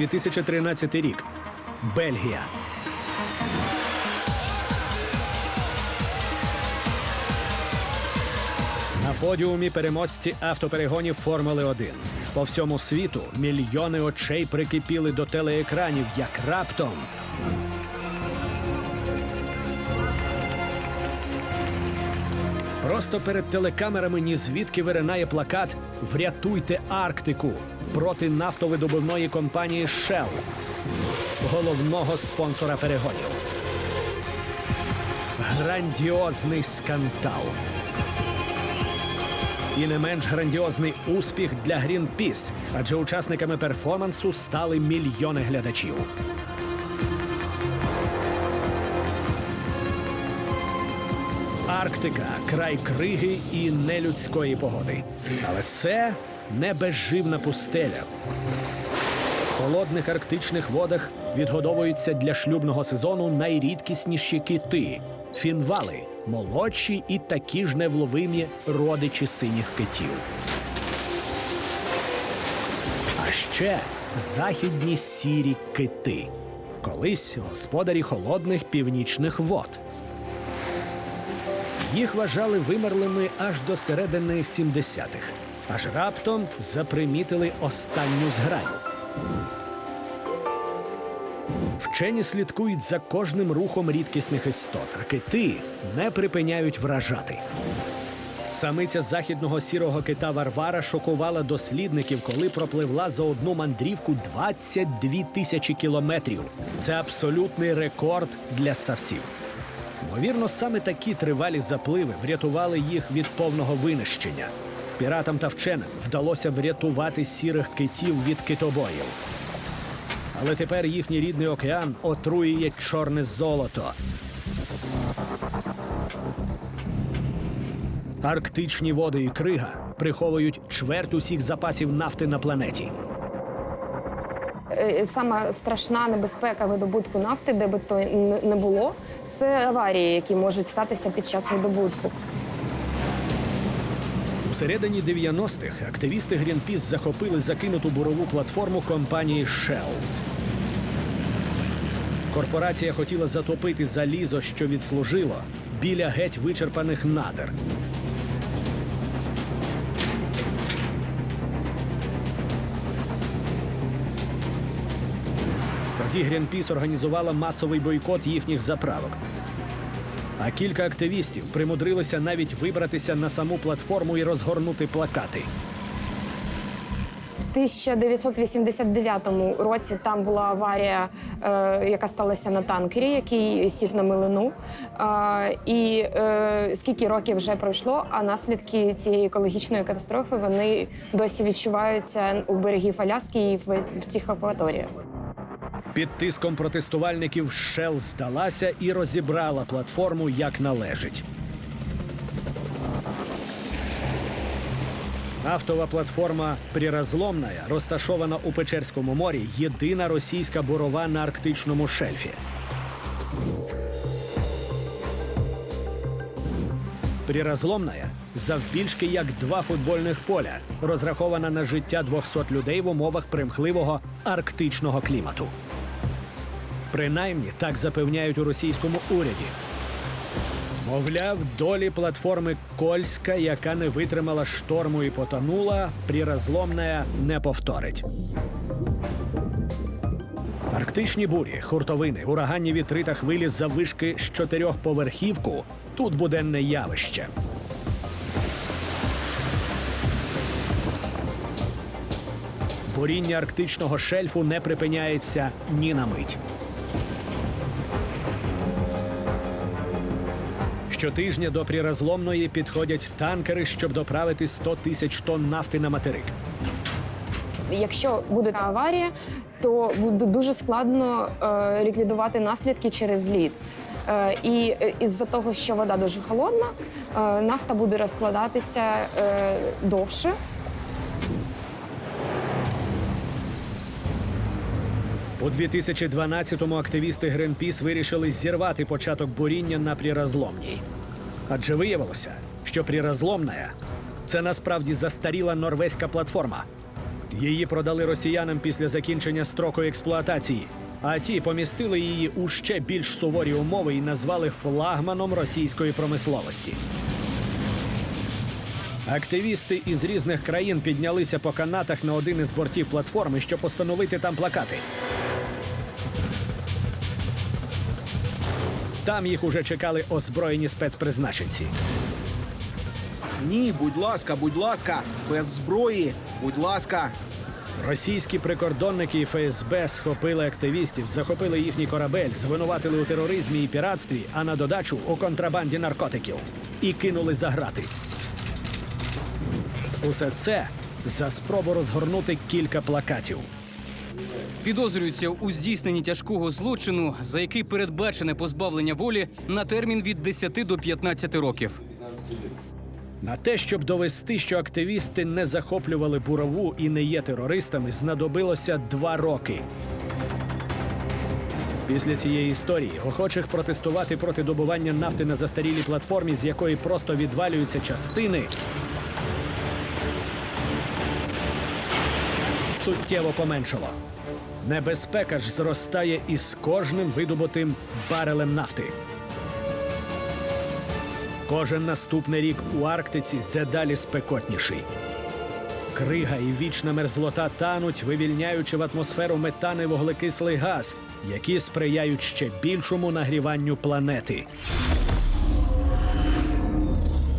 2013 рік. Бельгія. На подіумі переможці автоперегонів Формули 1. По всьому світу мільйони очей прикипіли до телеекранів, як раптом. Просто перед телекамерами ні звідки виринає плакат Врятуйте Арктику проти нафтовидобувної компанії Shell, головного спонсора перегонів. Грандіозний скандал. І не менш грандіозний успіх для Greenpeace, адже учасниками перформансу стали мільйони глядачів. Арктика край криги і нелюдської погоди. Але це не безживна пустеля. В холодних арктичних водах відгодовуються для шлюбного сезону найрідкісніші кити фінвали, молодші і такі ж невловимі родичі синіх китів. А ще західні сірі кити, колись господарі холодних північних вод. Їх вважали вимерлими аж до середини 70-х. Аж раптом запримітили останню зграю. Вчені слідкують за кожним рухом рідкісних істот, а кити не припиняють вражати. Самиця західного сірого кита Варвара шокувала дослідників, коли пропливла за одну мандрівку 22 тисячі кілометрів. Це абсолютний рекорд для савців. Ймовірно, саме такі тривалі запливи врятували їх від повного винищення. Піратам та вченим вдалося врятувати сірих китів від китобоїв. Але тепер їхній рідний океан отруює чорне золото. Арктичні води і крига приховують чверть усіх запасів нафти на планеті. Е, Сама страшна небезпека видобутку нафти, де би то не було, це аварії, які можуть статися під час видобутку. У середині 90-х активісти Greenpeace захопили закинуту бурову платформу компанії Shell. Корпорація хотіла затопити залізо, що відслужило, біля геть вичерпаних надр. Тоді Greenpeace організувала масовий бойкот їхніх заправок. А кілька активістів примудрилися навіть вибратися на саму платформу і розгорнути плакати. В 1989 році там була аварія, е, яка сталася на танкері, який сів на милину. Е, і е, скільки років вже пройшло, а наслідки цієї екологічної катастрофи вони досі відчуваються у берегів Аляски і в, в цих акваторіях. Під тиском протестувальників Shell здалася і розібрала платформу як належить. Автова платформа Приразломная, розташована у Печерському морі, єдина російська бурова на арктичному шельфі. Приразломная завбільшки як два футбольних поля, розрахована на життя 200 людей в умовах примхливого арктичного клімату. Принаймні так запевняють у російському уряді. Мовляв, долі платформи Кольська, яка не витримала шторму і потонула, приразломна не повторить. Арктичні бурі, хуртовини, ураганні вітри та хвилі завишки з чотирьохповерхівку тут буденне явище. Буріння арктичного шельфу не припиняється ні на мить. Щотижня до прірозломної підходять танкери, щоб доправити 100 тисяч тонн нафти на материк. Якщо буде аварія, то буде дуже складно е, ліквідувати наслідки через лід. Е, і е, із-за того, що вода дуже холодна, е, нафта буде розкладатися е, довше. У 2012-му активісти Greenpeace вирішили зірвати початок буріння на приразломній. Адже виявилося, що приразломна – це насправді застаріла норвезька платформа. Її продали росіянам після закінчення строку експлуатації. А ті помістили її у ще більш суворі умови і назвали флагманом російської промисловості. Активісти із різних країн піднялися по канатах на один із бортів платформи, щоб постановити там плакати. Там їх уже чекали озброєні спецпризначенці. Ні, будь ласка, будь ласка, без зброї, будь ласка. Російські прикордонники і ФСБ схопили активістів, захопили їхній корабель, звинуватили у тероризмі і піратстві, а на додачу у контрабанді наркотиків і кинули за грати. Усе це за спробу розгорнути кілька плакатів. Підозрюються у здійсненні тяжкого злочину, за який передбачене позбавлення волі на термін від 10 до 15 років. На те, щоб довести, що активісти не захоплювали бурову і не є терористами, знадобилося два роки. Після цієї історії охочих протестувати проти добування нафти на застарілій платформі, з якої просто відвалюються частини, суттєво поменшало. Небезпека ж зростає із кожним видобутим барелем нафти. Кожен наступний рік у Арктиці дедалі спекотніший. Крига і вічна мерзлота тануть, вивільняючи в атмосферу метан і вуглекислий газ, які сприяють ще більшому нагріванню планети.